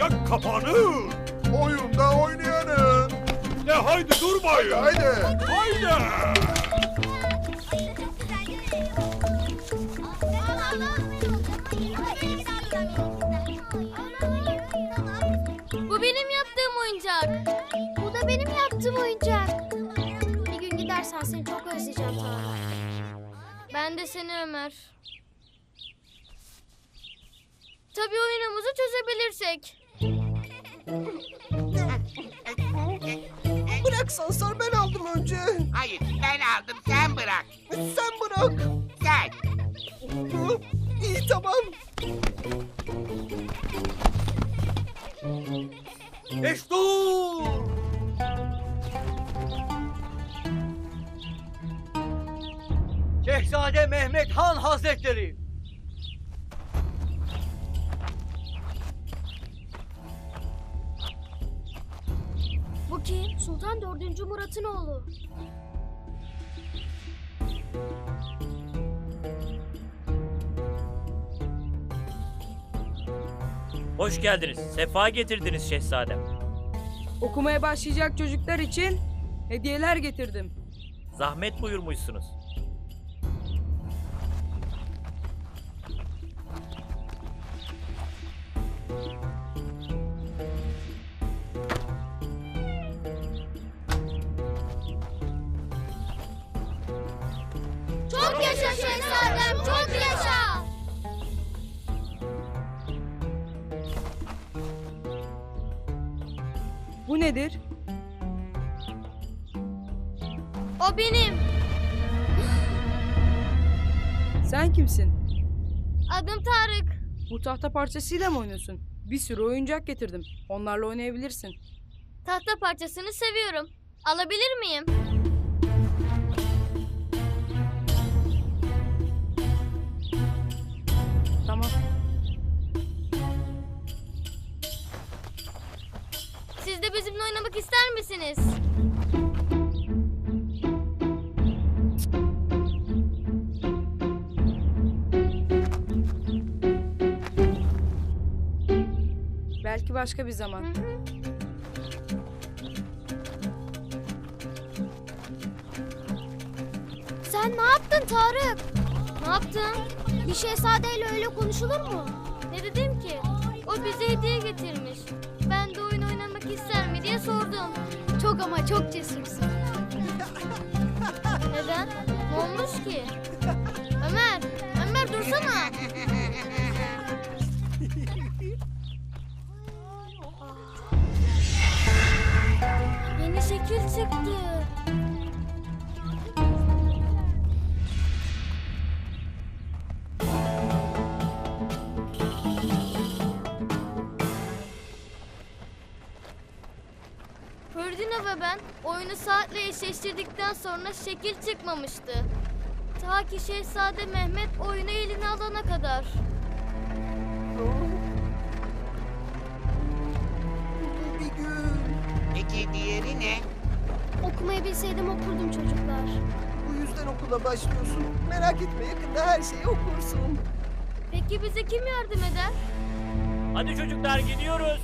Oyuncak kapanır. Oyunda oynayanın. De haydi durmayın. Haydi. Haydi. Bu benim yaptığım oyuncak. Bu da benim yaptığım oyuncak. Bir gün gidersen seni çok özleyeceğim Tarık. Ben de seni Ömer. Tabii oyunumuzu çözebilirsek. Bırak Sansar ben aldım önce. Hayır ben aldım sen bırak. Sen bırak. Sen. Hı, İyi tamam. Destur. Şehzade Mehmet Han Hazretleri. Bu kim? Sultan 4. Murat'ın oğlu. Hoş geldiniz. Sefa getirdiniz şehzadem. Okumaya başlayacak çocuklar için hediyeler getirdim. Zahmet buyurmuşsunuz. Şehzadem, çok yaşa. Bu nedir? O benim. Sen kimsin? Adım Tarık. Bu tahta parçasıyla mı oynuyorsun? Bir sürü oyuncak getirdim. Onlarla oynayabilirsin. Tahta parçasını seviyorum. Alabilir miyim? De bizimle oynamak ister misiniz? Belki başka bir zaman. Sen ne yaptın Tarık? Ne yaptın? Bir şehzadeyle öyle konuşulur mu? Ne dedim ki? O bize hediye getirmiş. Sordum. Çok ama çok cesursun. Neden? Ne olmuş ki? Ömer, Ömer dursana. Yeni şekil çıktı. Oyunu saatle eşleştirdikten sonra şekil çıkmamıştı. Ta ki Şehzade Mehmet oyunu eline alana kadar. Bir gün. Peki diğeri ne? Okumayı bilseydim okurdum çocuklar. Bu yüzden okula başlıyorsun. Merak etme yakında her şeyi okursun. Peki bize kim yardım eder? Hadi çocuklar gidiyoruz.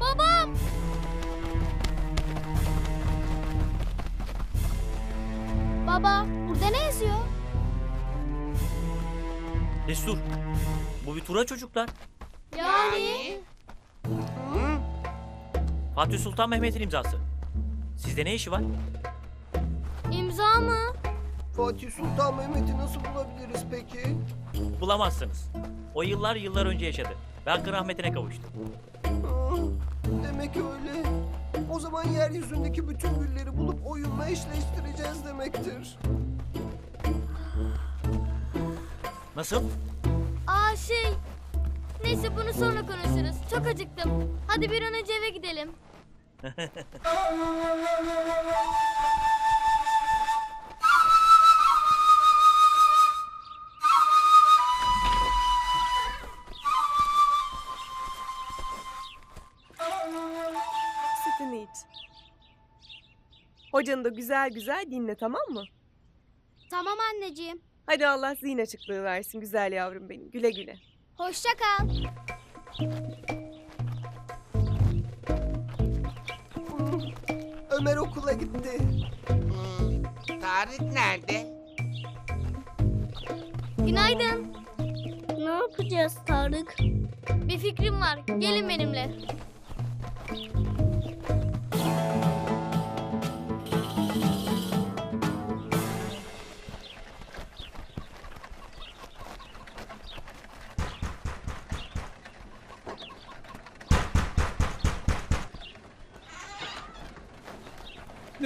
Babam! Baba, burada ne yazıyor? Destur. Bu bir tura çocuklar. Yani? Fatih Sultan Mehmet'in imzası. Sizde ne işi var? İmza mı? Fatih Sultan Mehmet'i nasıl bulabiliriz peki? Bulamazsınız. O yıllar yıllar önce yaşadı. Ben hakkın rahmetine kavuştum. Aa, Demek öyle. O zaman yeryüzündeki bütün gülleri bulup oyunla eşleştireceğiz demektir. Nasıl? Aa şey... Neyse bunu sonra konuşuruz. Çok acıktım. Hadi bir an önce eve gidelim. Hocanı da güzel güzel dinle tamam mı? Tamam anneciğim. Hadi Allah zihin açıklığı versin güzel yavrum benim. Güle güle. Hoşça kal. Ömer okula gitti. Hmm, Tarık nerede? Günaydın. Ne yapacağız Tarık? Bir fikrim var. Gelin benimle.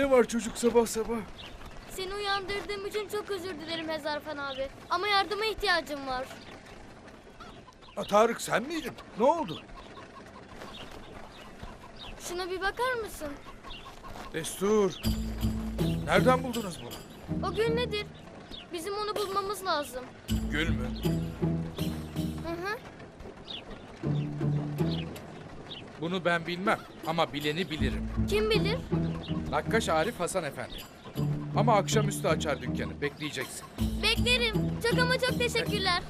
Ne var çocuk sabah sabah? Seni uyandırdığım için çok özür dilerim Hezarfen abi. Ama yardıma ihtiyacım var. Ha, Tarık sen miydin? Ne oldu? Şuna bir bakar mısın? Destur. Nereden buldunuz bunu? O gün nedir? Bizim onu bulmamız lazım. Gül mü? Bunu ben bilmem ama bileni bilirim. Kim bilir? Nakkaş Arif Hasan Efendi. Ama akşamüstü açar dükkanı. Bekleyeceksin. Beklerim. Çok ama çok teşekkürler.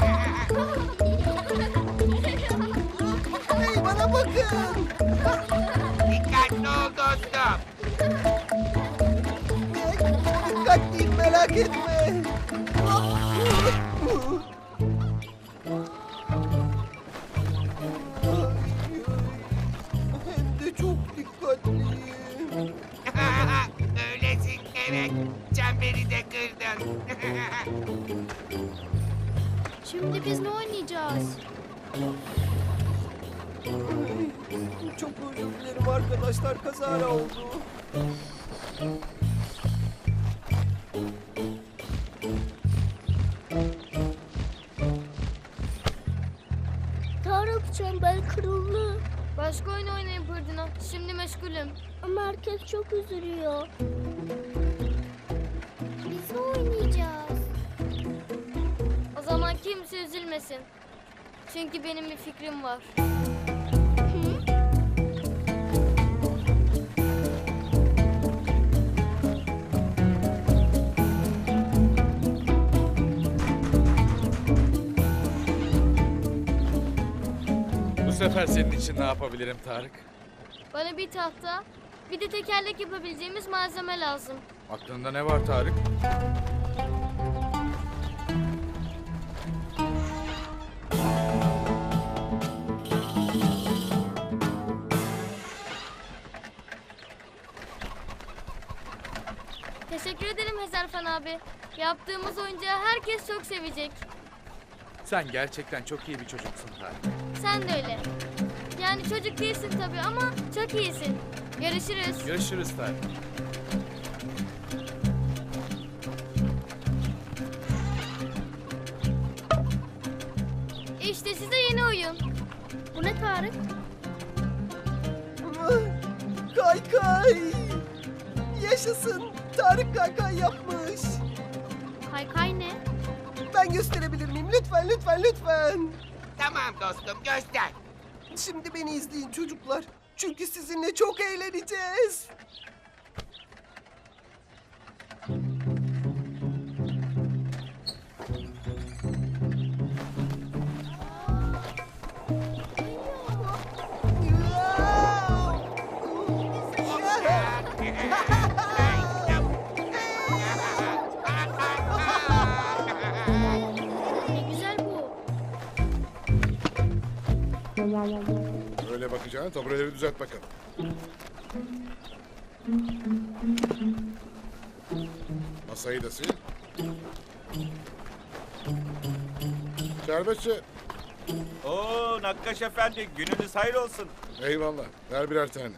merak etme. Hem de çok dikkatliyim. Öylesin gerek. Çemberi de kırdın. Şimdi biz ne oynayacağız? Çok özür dilerim arkadaşlar kazara oldu. Başka oyun oynayın Pırdino. Şimdi meşgulüm. Ama herkes çok üzülüyor. Biz ne oynayacağız? O zaman kimse üzülmesin. Çünkü benim bir fikrim var. Sefer senin için ne yapabilirim Tarık? Bana bir tahta, bir de tekerlek yapabileceğimiz malzeme lazım. Aklında ne var Tarık? Teşekkür ederim Hezarfen abi. Yaptığımız oyuncağı herkes çok sevecek. Sen gerçekten çok iyi bir çocuksun Tarık. Sen de öyle. Yani çocuk değilsin tabii ama çok iyisin. Görüşürüz. Görüşürüz Tarık. İşte size yeni oyun. Bu ne Tarık? Kay kay. Yaşasın. Tarık kaykay yapmış. Kaykay ne? Ben gösterebilir miyim? Lütfen lütfen lütfen. tamam dostum göster. Şimdi beni izleyin çocuklar. Çünkü sizinle çok eğleneceğiz. Ne Öyle bakacağına tabureleri düzelt bakalım. Masayı da sil. Şerbetçi. Oo Nakkaş Efendi gününüz hayır olsun. Eyvallah. Ver birer tane.